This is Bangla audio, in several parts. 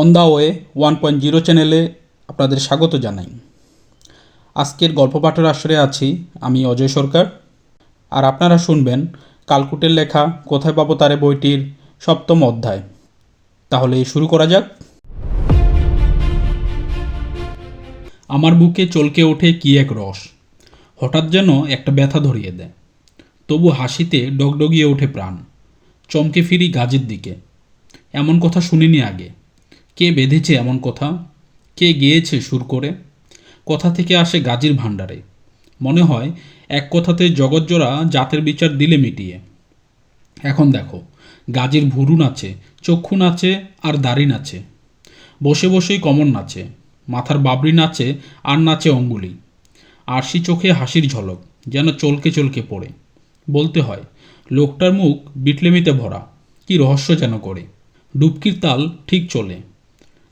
On the way one point zero চ্যানেলে আপনাদের স্বাগত জানাই। আজকের গল্প পাঠের আসরে আছি আমি অজয় সরকার। আর আপনারা শুনবেন কালকুটের লেখা কোথায় পাবো তারে বইটির সপ্তম অধ্যায়। তাহলে শুরু করা যাক। আমার বুকে চলকে ওঠে কি এক রস। হঠাৎ যেন একটা ব্যথা ধরিয়ে দেয়। তবু হাসিতে ডগডগিয়ে ওঠে প্রাণ। চমকে ফিরি গাজীর দিকে। এমন কথা শুনিনি আগে। কে বেঁধেছে এমন কথা? কে গেয়েছে সুর করে? কথা থেকে আসে গাজীর ভাণ্ডারে। মনে হয় এক কথাতে জগৎজোড়া জাতের বিচার দিলে মিটিয়ে। এখন দেখো, গাজীর ভুরু নাচে, চক্ষু নাচে আর দাড়ি নাচে। বসে বসেই কমন নাচে, মাথার বাবরি নাচে আর নাচে অঙ্গুলি। আরশি চোখে হাসির ঝলক, যেন চলকে চলকে পড়ে। বলতে হয়, লোকটার মুখ বিটলেমিতে ভরা, কি রহস্য যেন করে। ডুবকির তাল ঠিক চলে।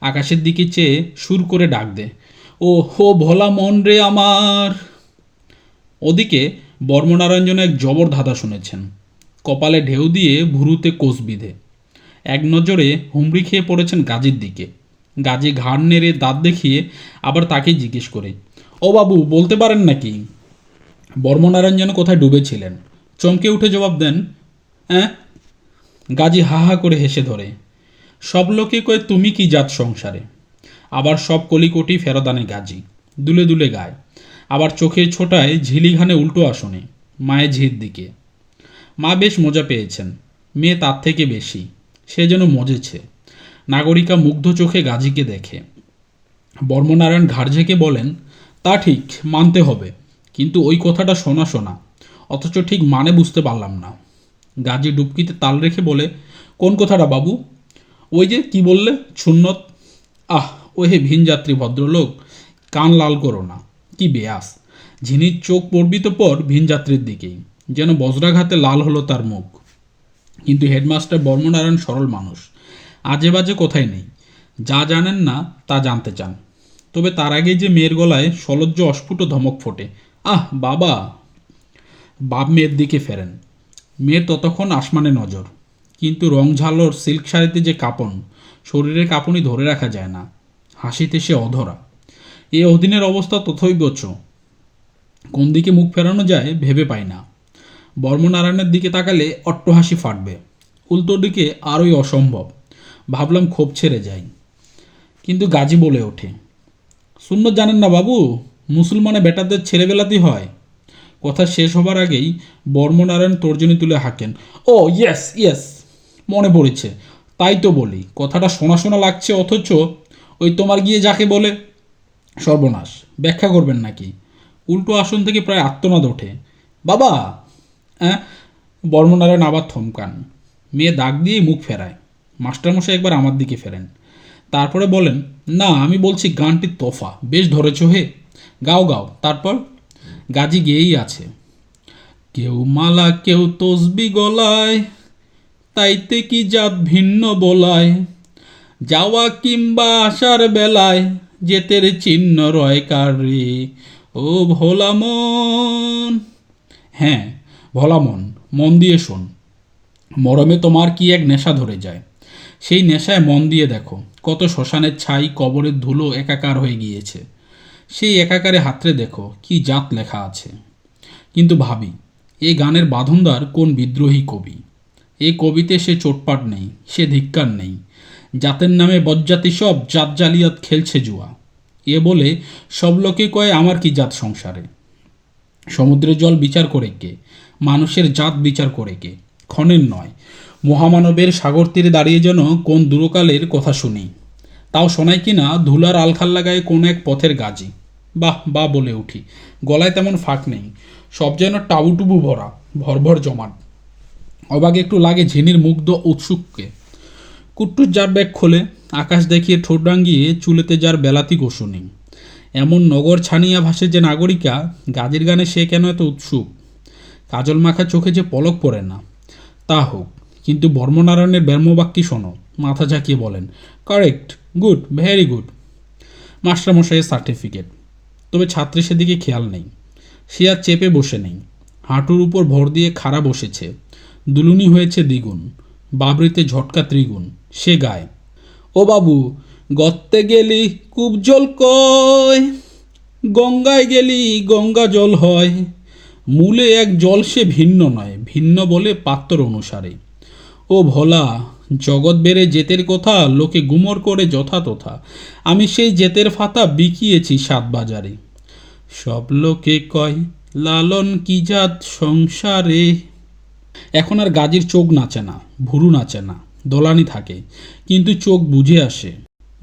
আকাশের দিকে চেয়ে সুর করে ডাক দে। ও হো ভোলা মন রে আমার। ওদিকে বর্মনারায়ণ এক জবর ধাঁধা শুনেছেন। কপালে ঢেউ দিয়ে ভুরুতে কোষ বিধে। এক নজরে হুমড়ি খেয়ে পড়েছেন গাজীর দিকে। গাজী ঘাড় নেড়ে দাঁত দেখিয়ে আবার তাকে জিজ্ঞেস করে, ও বাবু, বলতে পারেন নাকি? বর্মনারায়ণ যেন কোথায় ডুবেছিলেন? চমকে উঠে জবাব দেন হ্যাঁ গাজী হা হা করে হেসে ধরে সব লোকে কয়ে, তুমি কি জাত সংসারে? আবার সব কলিকটি ফেরদানে গাজী, দুলে দুলে গায়। আবার চোখের ছোটায় ঝিলিঘানে উল্টো আসনে, মায়ের ঝির দিকে। মা বেশ মজা পেয়েছেন, মেয়ে তার থেকে বেশি, সে যেন মজেছে। নাগরিকা মুগ্ধ চোখে গাজীকে দেখে। বর্মনারায়ণ ঘাড় ঝেঁকে বলেন, তা ঠিক, মানতে হবে। কিন্তু ওই কথাটা শোনা শোনা, অথচ ঠিক মানে বুঝতে পারলাম না। গাজী ডুবকিতে তাল রেখে বলে, কোন কথাটা বাবু? ওই যে কি বললে? সুন্নত। আহ, ওহে ভিনযাত্রী ভদ্রলোক, কান লাল করো না, কি বেয়াস। ঝিনির চোখ পড়বি তো পর ভিনযাত্রীর দিকেই, যেন বজ্রাঘাতে লাল হলো তার মুখ। কিন্তু হেডমাস্টার বর্মনারায়ণ সরল মানুষ, আজে বাজে কোথায় নেই? যা জানেন না, তা জানতে চান। তবে তার আগে যে মেয়ের গলায় সলজ্জ অস্ফুট ধমক ফোটে, আহ, বাবা! বাপ মেয়ের দিকে ফেরেন। মেয়ের ততক্ষণ আসমানে নজর। কিন্তু রং ঝালোর সিল্ক শাড়িতে যে কাপন, শরীরের কাপনই ধরে রাখা যায় না। হাসিতে সে অধরা। এ অধীনের অবস্থা তথৈবচ কোন দিকে মুখ ফেরানো যায় ভেবে পাই না। বর্মনারায়ণের দিকে তাকালে অট্টহাসি ফাটবে। উল্টো দিকে আরই অসম্ভব। ভাবলাম ক্ষোভ ছেড়ে যাই। কিন্তু গাজী বলে ওঠে, শূন্য জানেন না বাবু, মুসলমানে বেটাদের ছেলেবেলাতেই হয়। কথা শেষ হবার আগেই বর্মনারায়ণ তর্জনী তুলে হাঁকেন, ও ইয়েস ইয়েস মনে পড়েছে। তাই তো বলি, কথাটা শোনা শোনা লাগছে অথচ ওই তোমার গিয়ে যাকে বলে, সর্বনাশ, ব্যাখ্যা করবেন নাকি? উল্টো আসন থেকে প্রায় আত্মনাদ ওঠে। বাবা হ্যাঁ বর্মনারায়ণ আবার থমকান। মেয়ে দাগ দিয়েই মুখ ফেরায়। মাস্টারমশাই একবার আমার দিকে ফেরেন। তারপরে বলেন, না, আমি বলছি গানটি তোফা, বেশ ধরেছ হে। গাও গাও, তারপর? গাজি গেয়েই আছে। কেউ মালা, কেউ তসবি গলায় তাইতে কি জাত ভিন্ন বলায়? যাওয়া কিংবা আসার বেলায় জেতের চিহ্ন রয় কার? ও ভোলা মন। হ্যাঁ ভোলা মন দিয়ে শোন। মরমে তোমার কি এক নেশা ধরে যায়? সেই নেশায় মন দিয়ে দেখো, কত শ্মশানের ছাই কবরের ধুলো একাকার হয়ে গিয়েছে। সেই একাকারে হাতরে দেখো, কি জাত লেখা আছে। কিন্তু ভাবি, এ গানের বাঁধনদার কোন বিদ্রোহী কবি? এ কবিতে সে চোটপাট নেই, সে ধিক্কার নেই। জাতের নামে বজ্জাতি সব, জাত জালিয়াত খেলছে জুয়া। এ বলে সব লোকে কয়, আমার কি জাত সংসারে? সমুদ্রের জল বিচার করে কে? মানুষের জাত বিচার করে কে? ক্ষণের নয়। মহামানবের সাগর তীরে দাঁড়িয়ে যেন কোন দূরকালের কথা শুনি। তাও শোনায় কি না, ধুলার আলখাল্লা কোন এক পথের গাজী। বাহ, বা বলে উঠি, গলায় তেমন ফাঁক নেই। সব যেন টাবুটুবু ভরা, ভরভর জমাট। অবাক একটু লাগে ঝিনির মুগ্ধ উৎসুককে। কুট্টুর যার ব্যাগ খোলে, আকাশ দেখিয়ে ঠোঁট ডাঙ্গিয়ে চুলেতে যার বেলাতি গোসনি এমন নগর ছানিয়া ভাসে যে নাগরিকা, গাজের গানে সে কেন এত উৎসুক? কাজল মাখা চোখে যে পলক পড়ে না। তা হোক, কিন্তু বর্মনারায়ণের ব্যার্মবাক্যি শোনো, মাথা ঝাঁকিয়ে বলেন কারেক্ট গুড ভেরি গুড মাস্টারমশাইয়ের সার্টিফিকেট তবে ছাত্রী সেদিকে খেয়াল নেই। সে আর চেপে বসে নেই। হাঁটুর উপর ভর দিয়ে খাড়া বসেছে। দুলুনি হয়েছে দ্বিগুণ, বাবরিতে ঝটকা ত্রিগুণ, সে গায়। ও বাবু, গত্তে গেলি কূপ জল কয়, গঙ্গায় গেলি গঙ্গা জল হয়। মূলে এক জল সে ভিন্ন নয়, ভিন্ন বলে পাত্র অনুসারে। ও ভোলা, জগৎ বেড়ে জেতের কথা, লোকে গুমর করে যথা তথা আমি সেই জেতের ফাতা বিকিয়েছি সাত বাজারে। সব লোকে কয়, লালন কি জাত সংসারে? এখন আর গাজীর চোখ নাচে না, ভুরু নাচে না, দোলানি থাকে, কিন্তু চোখ বুঝে আসে।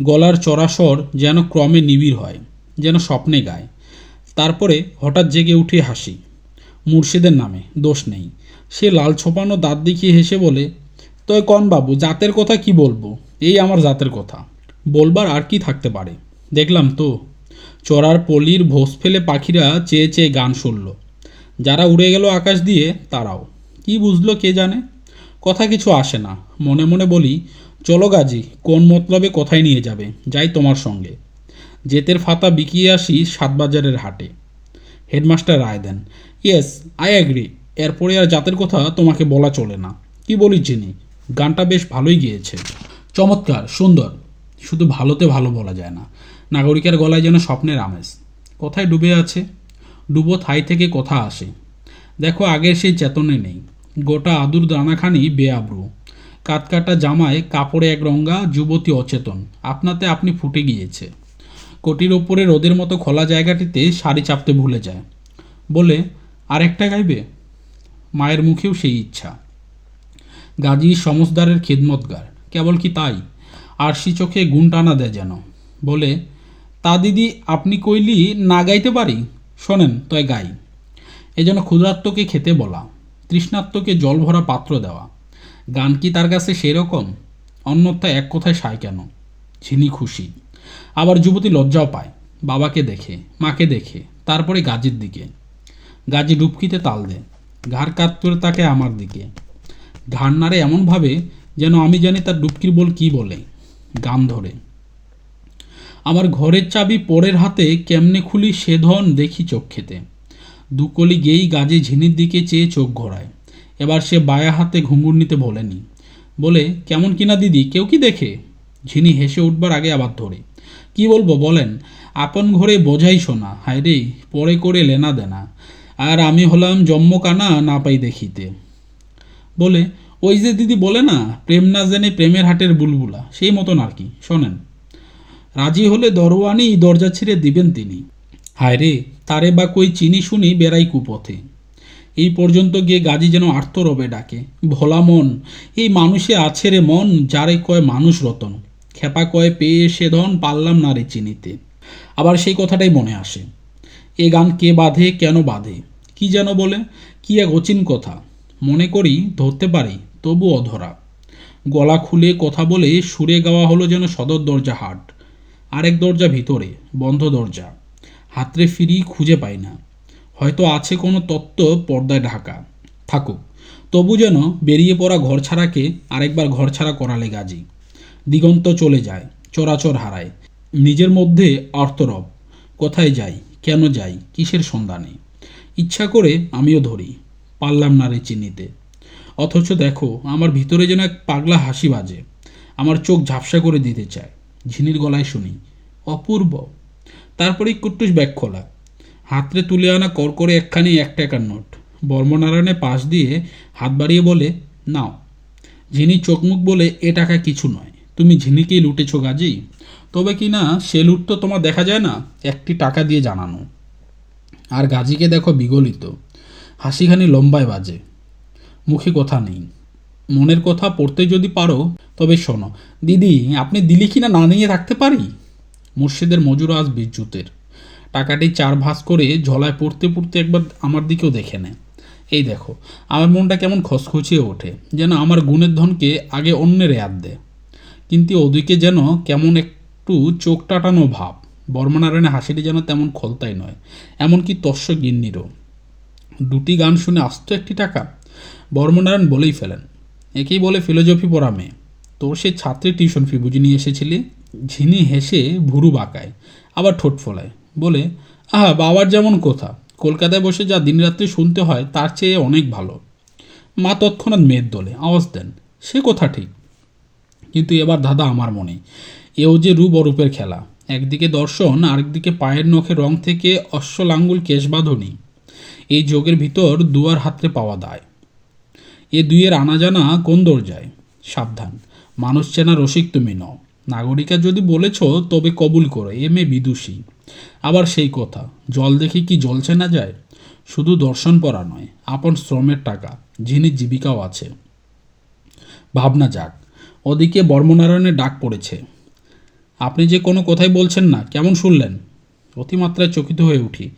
গলার চড়াসর যেন ক্রমে নিবিড় হয়, যেন স্বপ্নে গায়। তারপরে হঠাৎ জেগে উঠে হাসি। মুর্শিদের নামে দোষ নেই। সে লাল ছোপানো দাঁত দেখিয়ে হেসে বলে, তয় কন বাবু, জাতের কথা কি বলব? এই আমার জাতের কথা। বলবার আর কি থাকতে পারে? দেখলাম তো, চড়ার পলির ভোস ফেলে পাখিরা চেয়ে চেয়ে গান শুনল। যারা উড়ে গেল আকাশ দিয়ে, তারাও। কি বুঝলো কে জানে? কথা কিছু আসে না। মনে মনে বলি, চলো গাজি, কোন মতলবে কোথায় নিয়ে যাবে? যাই তোমার সঙ্গে। জেতের ফাতা বিকিয়ে আসি সাতবাজারের হাটে। হেডমাস্টার রায় দেন, ইয়েস, আই অ্যাগ্রি এরপরে আর জাতের কথা তোমাকে বলা চলে না। কি বলি চিনি গানটা বেশ ভালোই গিয়েছে। চমৎকার, সুন্দর। শুধু ভালোতে ভালো বলা যায় না। নাগরিকের গলায় যেন স্বপ্নের আমেজ। কোথায় ডুবে আছে? ডুবো থাই থেকে কথা আসে। দেখো আগের সেই চেতনে নেই। গোটা আদুর দানাখানি বেআব্রু। কাটকাটা জামায় কাপড়ে এক রঙ্গা যুবতী অচেতন। আপনাতে আপনি ফুটে গিয়েছে। কোটির ওপরে রোদের মতো খোলা জায়গাটিতে শাড়ি চাপতে ভুলে যায়। বলে, আরেকটা গাইবে? মায়ের মুখেও সেই ইচ্ছা। গাজী সমজদারের খিদমতগার। কেবল কি তাই? আরশি চোখে গুণ টানা দেয় যেন। বলে, তা দিদি, আপনি কইলি না গাইতে পারি? শোনেন, তয় গাই। এজন্য ক্ষুধার্তকে খেতে বলা। তৃষ্ণার্তকে জল ভরা পাত্র দেওয়া। গান কি তার কাছে সেরকম? অন্যথা এক কথায় সায় কেন? ঝিনি খুশি। আবার যুবতী লজ্জাও পায়। বাবাকে দেখে, মাকে দেখে, তারপরে গাজীর দিকে। গাজী ডুবকিতে তাল দেয়। ঘাড় কাত করে তাকে আমার দিকে। ঘাড় নাড়ে এমনভাবে যেন আমি জানি তার ডুবকির বল কি বলে। গান ধরে। আমার ঘরের চাবি পরের হাতে কেমনে খুলি সে ধন দেখি চোখ খেতে। দুকলি গেই গাজে ঝিনির দিকে চেয়ে চোখ ঘোরায়। এবার সে বায়া হাতে ঘুঙুর নিতে বলেনি। বলে, কেমন কিনা দিদি, কেউ কি দেখে? ঝিনি হেসে উঠবার আগে আবার ধরে। কি বলব, বলেন, আপন ঘরে বোঝাই শোনা হায় রে পরে করে লেনা দেনা। আর আমি হলাম জম্ম কানা না পাই দেখিতে। বলে, ওই যে দিদি বলে না, প্রেম না জেনে প্রেমের হাটের বুলবুলা, সেই মতন আর কি, শোনেন। রাজি হলে দরওয়ানি দরজা ছিঁড়ে দিবেন তিনি। হায় রে, তারে বা কই চিনি শুনি বেড়াই কুপথে। এই পর্যন্ত গিয়ে গাজী যেন আর্তরবে ডাকে, ভোলা মন, এই মানুষে আছে রে মন, যারে কয় মানুষ রতন। খেপা কয় পেয়ে সে ধন, পারলাম না রে চিনিতে। আবার সেই কথাটাই মনে আসে, এ গান কে বাঁধে, কেন বাঁধে? কি যেন বলে, কি এক অচিন কথা। মনে করি ধরতে পারি, তবু অধরা। গলা খুলে কথা বলে সুরে গাওয়া হলো যেন সদর দরজা হাট, আরেক দরজা ভিতরে, বন্ধ দরজা। হাতরে ফিরি খুঁজে পাই না। হয়তো আছে কোনো তত্ত্ব পর্দায় ঢাকা। থাকুক, তবু যেন বেরিয়ে পড়া ঘর ছাড়াকে আরেকবার ঘর ছাড়া করালে গাজি। দিগন্ত চলে যায়, চরাচর হারায়। নিজের মধ্যে অর্থরব কোথায় যাই, কেন যাই, কিসের সন্ধানে? ইচ্ছা করে আমিও ধরি, পারলাম না রে চিনিতে। অথচ দেখো, আমার ভিতরে যেন এক পাগলা হাসি বাজে। আমার চোখ ঝাপসা করে দিতে চায়। ঝিনির গলায় শুনি, অপূর্ব। তারপরেই কুট্টুস ব্যাগ খোলা। হাতরে তুলে আনা করকরে একখানি এক টাকার নোট। বর্মনারায়ণে পাশ দিয়ে হাত বাড়িয়ে বলে, নাও। ঝিনি চোখমুখ বলে, এ টাকা কিছু নয়। তুমি ঝিনিকেই লুটেছ গাজি। তবে কি না, সে লুট তো তোমার দেখা যায় না? একটি টাকা দিয়ে জানানো। আর গাজীকে দেখো বিগলিত। হাসিখানি লম্বায় বাজে। মুখে কথা নেই। মনের কথা পড়তে যদি পারো, তবে শোনো। দিদি, আপনি দিলি কি না না নিয়ে থাকতে পারি? মুর্শিদের মজুর আজ বিদ্যুতের। টাকাটি চার ভাঁজ করে ঝলায় পড়তে পড়তে একবার আমার দিকেও দেখে নেয়। এই দেখো, আমার মনটা কেমন খসখসিয়ে ওঠে, যেন আমার গুণের ধনকে আগে অন্যের ইয়াদ দেয়। কিন্তু ওদিকে যেন কেমন একটু চোখ টাটানো ভাব, বর্মনারায়ণের হাসিটি যেন তেমন খলতাই নয়, এমনকি তস্য গিন্নিরও। দুটি গান শুনে আস্ত একটি টাকা, বর্মনারায়ণ বলেই ফেলেন। একেই বলে ফিলোজফি পড়া মেয়ে। তোর সে ছাত্রী টিউশন ফি বুঝে নিয়ে এসেছিলি? ঝিনি হেসে ভুরু বাঁকায়, আবার ঠোঁট ফোলায়, বলে, আহা, বাবার যেমন কথা, কলকাতায় বসে যা দিনরাত্রি শুনতে হয়, তার চেয়ে অনেক ভালো। মা তৎক্ষণাৎ মেয়ের দোলে, আওয়াজ দেন, সে কথা ঠিক, কিন্তু এবার দাদা আমার মনে এও যে রূপ অরূপের খেলা, একদিকে দর্শন, আরেকদিকে পায়ের নখে রং থেকে অশ্বলাঙ্গুল কেশবাঁধনি এই যোগের ভিতর দুয়ার হাতরে পাওয়া দায়। এ দুইয়ের আনা জানা কোন দরজায়? সাবধান, মানুষ চেনা রসিক তুমি নও। নাগরিকা যদি বলেছ, তবে কবুল করো, এ বিদুষী। আবার সেই কথা, জল দেখে কি জলছে না যায়? শুধু দর্শন পড়া নয়, আপন শ্রমের টাকা, যিনি জীবিকাও আছে। ভাবনা যাক, ওদিকে বর্মনারায়ণের ডাক পড়েছে। আপনি যে কোনো কথাই বলছেন না, কেমন শুনলেন? অতিমাত্রায় চকিত হয়ে উঠি।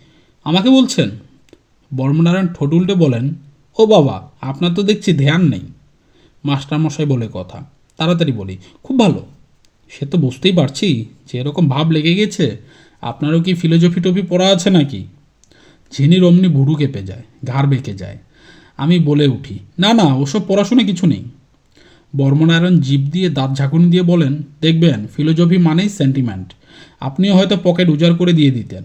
আমাকে বলছেন? বর্মনারায়ণ ঠোঁট উল্টে বলেন, ও বাবা, আপনার তো দেখছি ধ্যান নেই। মাস্টারমশাই বলে কথা। তাড়াতাড়ি বলি, খুব ভালো সে তো বুঝতেই পারছি যে এরকম ভাব লেগে গেছে আপনারও কি ফিলোজফি টপি পড়া আছে নাকি? ঝিনির অমনি ভুরু কেঁপে যায়, ঘাড় বেঁকে যায়। আমি বলে উঠি, না না, ওসব পড়াশোনা কিছু নেই। বর্মনারায়ণ জিভ দিয়ে, দাঁত ঝাঁকুনি দিয়ে বলেন, দেখবেন, ফিলোজফি মানেই সেন্টিমেন্ট আপনিও হয়তো পকেট উজাড় করে দিয়ে দিতেন।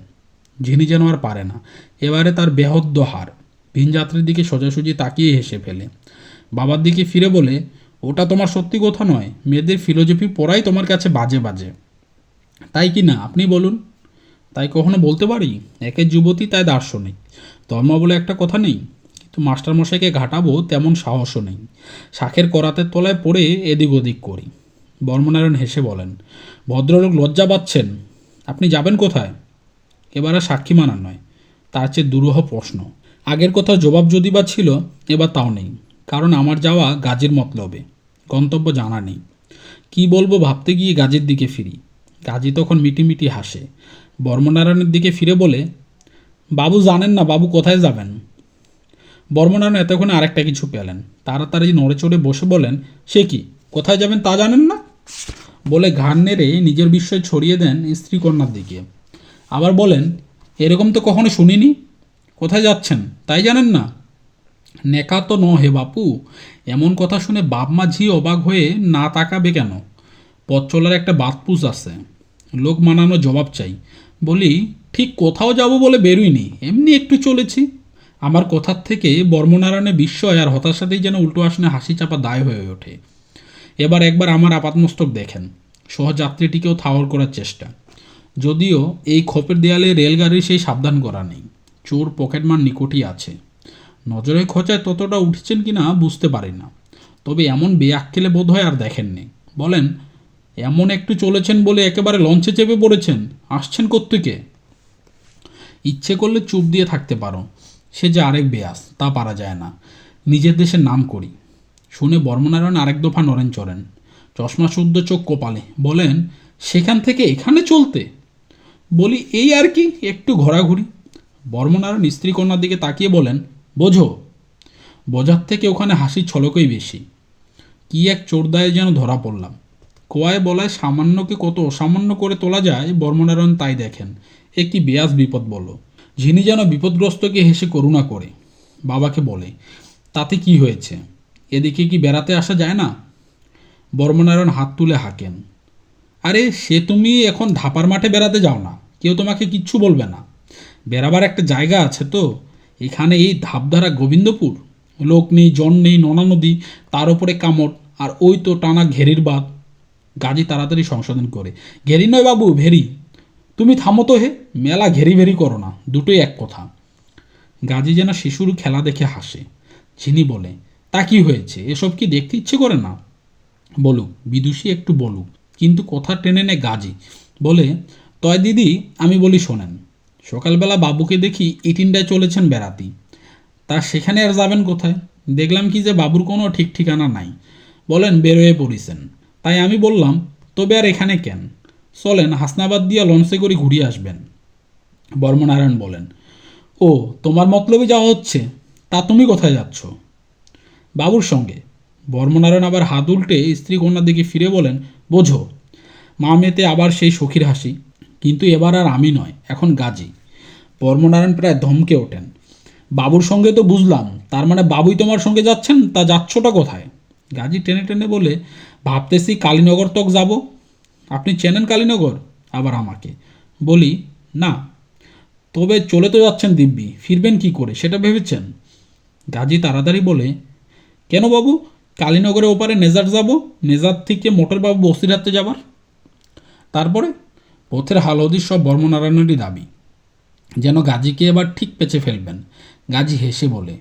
ঝিনি যেন আর পারে না। এবারে তার বেহদ্দ হার। ভিনযাত্রীর দিকে সোজাসুজি তাকিয়ে হেসে ফেলে। বাবার দিকে ফিরে বলে ওটা তোমার সত্যি কথা নয়। মেয়েদের ফিলোজফি পড়াই তোমার কাছে বাজে বাজে। তাই কি না? আপনি বলুন। তাই কখনো বলতে পারি? একের যুবতী, তাই দার্শনিক। ধর্ম বলে একটা কথা নেই। কিন্তু মাস্টারমশাইকে ঘাটাবো তেমন সাহসও নেই। শাখের করাতের তলায় পড়ে এদিক ওদিক করি। বর্মনারায়ণ হেসে বলেন, ভদ্রলোক লজ্জা পাচ্ছেন। আপনি যাবেন কোথায়? এবারে সাক্ষী মানার নয়। তার চেয়ে দুরূহ প্রশ্ন, আগের কথা জবাব যদি বা ছিল, এবার তাও নেই। কারণ আমার যাওয়া গাজের মতলবে। গন্তব্য জানা নেই। কি বলব ভাবতে গিয়ে গাজের দিকে ফিরি। গাজী তখন মিটিমিটি হাসে। বর্মনারায়ণের দিকে ফিরে বলে, বাবু জানেন না বাবু কোথায় যাবেন? বর্মনারায়ণ এতক্ষণে আরেকটা কিছু পেলেন। তাড়াতাড়ি নড়ে চড়ে বসে বলেন, সে কি? কোথায় যাবেন তা জানেন না? বলে ঘাড় নেড়ে নিজের বিস্ময় ছড়িয়ে দেন স্ত্রী কন্যার দিকে। আবার বলেন, এরকম তো কখনো শুনিনি। কোথায় যাচ্ছেন? তাই জানেন না? নেকা তো ন হে বাপু, এমন কথা শুনে বাপ মা ঝি অবাক হয়ে না তাকাবে কেন? পথ চলার একটা বাতপুস আছে। লোক মানানো জবাব চাই। বলি, ঠিক কোথাও যাব বলে বেরোইনি, এমনি একটু চলেছি। আমার কথার থেকে বর্মনারায়ণের বিস্ময় আর হতাশাতেই যেন উল্টো আসনে হাসি চাপা দায় হয়ে ওঠে। এবার একবার আমার আপাতমস্তক দেখেন। সহযাত্রীটিকেও থাওয়ার করার চেষ্টা। যদিও এই খোপের দেয়ালে রেলগাড়ির সেই সাবধান করা নেই। চোর পকেটমার নিকটই আছে। নজরে খোঁচায় ততটা উঠেছেন কি না বুঝতে পারি না। তবে এমন বেয়াক্কেলে বোধ হয় আর দেখেননি। বলেন, এমন একটু চলেছেন বলে একেবারে লঞ্চে চেপে পড়েছেন। আসছেন কোত্থেকে? ইচ্ছে করলে চুপ দিয়ে থাকতে পারো। সে যে আরেক বেয়াস, তা পারা যায় না। নিজের দেশের নাম করি। শুনে বর্মনারায়ণ আরেক দফা নরেন চড়েন। চশমা শুদ্ধ চোখ কোপালে। বলেন, সেখান থেকে এখানে চলতে? বলি, এই আর কি, একটু ঘোরাঘুরি। বর্মনারায়ণ স্ত্রী কন্যার দিকে তাকিয়ে বলেন বোঝো বোঝার থেকে ওখানে হাসির ছলকই বেশি। কি এক চোরদায়ে যেন ধরা পড়লাম। কোয়ায় বলায় সামান্যকে কত অসামান্য করে তোলা যায়, বর্মনারায়ণ তাই দেখেন। একটি বেয়াস বিপদ বলো ঝিনি যেন বিপদগ্রস্তকে হেসে করুণা করে। বাবাকে বলে, তাতে কি হয়েছে? এদিকে কি বেড়াতে আসা যায় না? বর্মনারায়ণ হাত তুলে হাঁকেন, আরে সে তুমি এখন ধাপার মাঠে বেড়াতে যাও না, কেউ তোমাকে কিচ্ছু বলবে না। বেড়াবার একটা জায়গা আছে তো এখানে এই ধাপধারা গোবিন্দপুর। লোক নেই, জন নেই ননা নদী, তার উপরে কামট আর ওই তো টানা ঘেরির বাদ গাজী তাড়াতাড়ি সংশোধন করে। ঘেরি নয় বাবু ভেরি। তুমি থামো তো হে, মেলা ঘেরি ভেরি করো না, দুটোই এক কথা। গাজী যেন শিশুর খেলা দেখে হাসে। চিনি বলে, তা কি হয়েছে? এসব কি দেখতে ইচ্ছে করে না? বলুক, বিদুষী একটু বলুক। কিন্তু কথা টেনে নেয় গাজী। বলে, তয় দিদি, আমি বলি শোনেন। সকালবেলা বাবুকে দেখি ইটিনডায় চলেছেন বেড়াতি। তা সেখানে আর যাবেন কোথায়? দেখলাম কি যে বাবুর কোনো ঠিক ঠিকানা নাই। বলেন, বেরোয়ে পড়িছেন। তাই আমি বললাম, তবে আর এখানে কেন? চলেন, হাসনাবাদ দিয়া লঞ্চে করে ঘুরিয়ে আসবেন। বর্মনারায়ণ বলেন, ও, তোমার মতলবে যাওয়া হচ্ছে। তা তুমি কোথায় যাচ্ছ? বাবুর সঙ্গে। বর্মনারায়ণ আবার হাত উল্টে স্ত্রী কন্যার দিকে ফিরে বলেন, বোঝো, মা মেতে আবার সেই সখীর হাসি। কিন্তু এবার আর আমি নয়, এখন গাজী। বর্মনারায়ণ প্রায় ধমকে ওঠেন। বাবুর সঙ্গে তো বুঝলাম, তার মানে বাবুই তোমার সঙ্গে যাচ্ছেন, তা যাচ্ছটা কোথায়? গাজী টেনে টেনে বলে, ভাবতেছি কালীনগর তক যাব। আপনি চেনেন কালীনগর? আবার আমাকে। বলি, না। তবে চলে তো যাচ্ছেন দিব্যি, ফিরবেন কি করে, সেটা ভেবেছেন? গাজী তাড়াতাড়ি বলে, কেন বাবু? কালীনগরে ওপারে নেজার যাব? নেজার থেকে মোটরবাবু বসিরহাটে যাবার? তারপরে? পথের হালদি সব বর্মনারায়ণেরই দাবি। যেন গাজীকে এবার ঠিক পেঁচে ফেলবেন। গাজী হেসে বলে,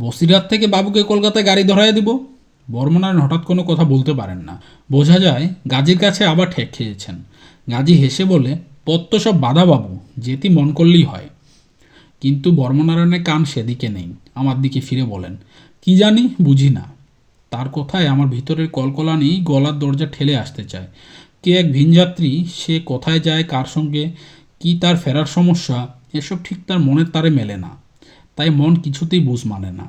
বসিরহাট থেকে বাবুকে কলকাতায় গাড়ি ধরাইয়া দিব? বর্মনারায়ণ হঠাৎ কোনো কথা বলতে পারেন না। বোঝা যায় গাজীর কাছে আবার ঠেক খেয়েছেন। গাজী হেসে বলে, পথ তো সব বাধা বাবু, যেতি মন করলেই হয়। কিন্তু বর্মনারায়ণের কান সেদিকে নেই। আমার দিকে ফিরে বলেন, কি জানি, বুঝি না। তার কথায় আমার ভিতরের কলকলানি গলার দরজা ঠেলে আসতে চায়। কে এক ভিনযাত্রী, সে কোথায় যায়, কার সঙ্গে, কি তার ফেরার সমস্যা এসব ঠিক তার মনের তারে মেলে না, তাই মন কিছুতেই বুঝ মানে না।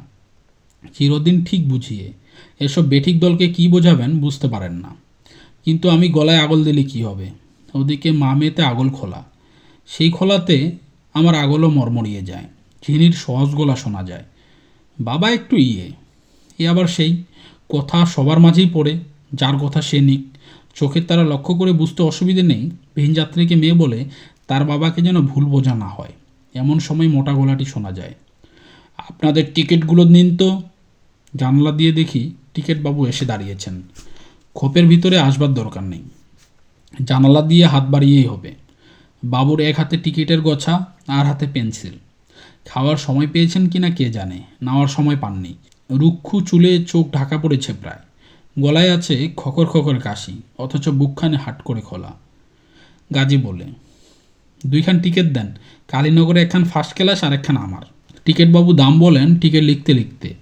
চিরদিন ঠিক বুঝিয়ে এসব বেঠিক দলকে কি বোঝাবেন বুঝতে পারেন না। কিন্তু আমি গলায় আগল দিলে কি হবে? ওদিকে মা মেয়েতে আগল খোলা। সেই খোলাতে আমার আগলও মরমরিয়ে যায়, ঝিনির সহজ গলা শোনা যায়। বাবা একটু ইয়ে এ আবার সেই কথা সবার মাঝেই পড়ে, যার কথা সে নিক। চোখের তারা লক্ষ্য করে বুঝতে অসুবিধে নেই। ভিনযাত্রীকে মেয়ে বলে বাবাকে যেন ভুল বোঝা না হয়। এমন সময় মোটা গলাটি শোনা যায়। আপনাদের টিকিটগুলো নিন তো। জানলা দিয়ে দেখি টিকিট বাবু এসে দাঁড়িয়েছেন। খোপের ভিতরে আসবার দরকার নেই। জানালা দিয়ে হাত বাড়িয়েই হবে। বাবুর এক হাতে টিকিটের গোছা, আর হাতে পেন্সিল। খাওয়ার সময় পেয়েছেন কিনা কে জানে, নেওয়ার সময় পাননি। রুক্ষু চুলে চোখ ঢাকা পড়েছে প্রায়। গলায় আছে খকর খকর কাশি, অথচ বুকখানে হাট করে খোলা। গাজী বলে দুইখান টিকিট দেন। কালীনগরে একখান ফার্স্ট ক্লাস আর একখান আমার। টিকিটবাবু দাম বলেন টিকিট লিখতে লিখতে।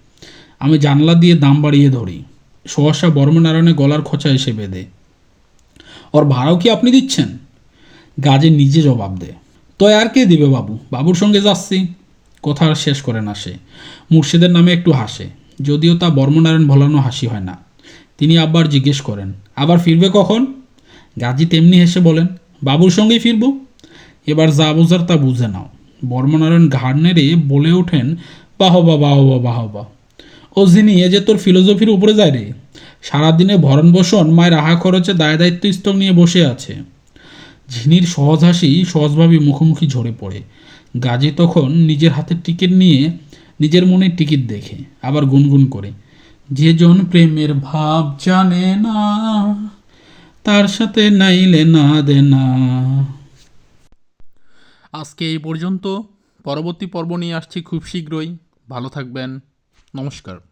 আমি জানলা দিয়ে দাম বাড়িয়ে ধরি। সহসা বর্মনারায়ণে গলার খোঁচা এসে বেঁধে। ওর ভাড়াও কি আপনি দিচ্ছেন? গাজে নিজে জবাব দে তো আর কে দিবে বাবু? বাবুর সঙ্গে যাচ্ছি। কথা আর শেষ করে না সে। মুর্শিদের নামে একটু হাসে। যদিও তা বর্মনারায়ণ ভোলানো হাসি হয় না। তিনি আবার জিজ্ঞেস করেন, আবার ফিরবে কখন? গাজী তেমনি হেসে বলেন, বাবুর সঙ্গেই ফিরব। এবার যা বোঝার তা বুঝে নাও। বর্মনারায়ণ ঘাড় নেড়ে বলে ওঠেন, বাহবা বাহবা বাহবা। ও যিনি, এ যে তোর ফিলোসফির উপরে যায় রে। সারাদিনে ভরণ পোষণ, মায়ের আহা খরচে দায় দায়িত্ব স্তক নিয়ে বসে আছে। ঝিনির সহজ হাসি সহজভাবে মুখোমুখি ঝরে পড়ে। গাজী তখন নিজের হাতে টিকিট নিয়ে নিজের মনে টিকিট দেখে, আবার গুনগুন করে, যে জন প্রেমের ভাব জানে না, তার সাথে নাইলে না দে না আজকে এই পর্যন্ত। পরবর্তী পর্ব নিয়ে আসছি খুব শীঘ্রই। ভালো থাকবেন। নমস্কার।